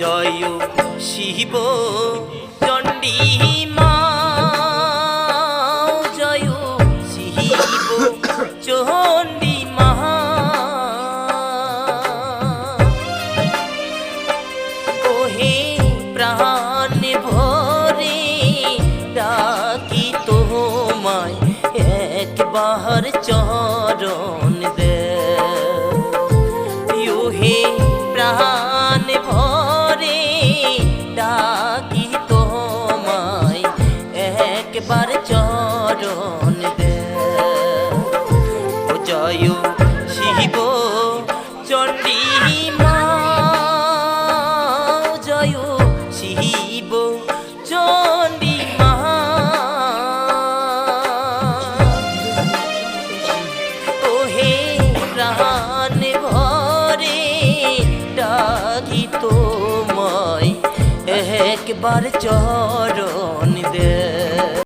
জয় শিব চণ্ডী। মা। জয় শিব, চণ্ডী মা। ওহে প্রাণ ভরে, ডাকি তোমায় একবার চরণ ওহে প্রাণ ভরে ডাকি তোমায় একবার চরণ দে। জয় ডাকি তোমায় একবার চরণ দে।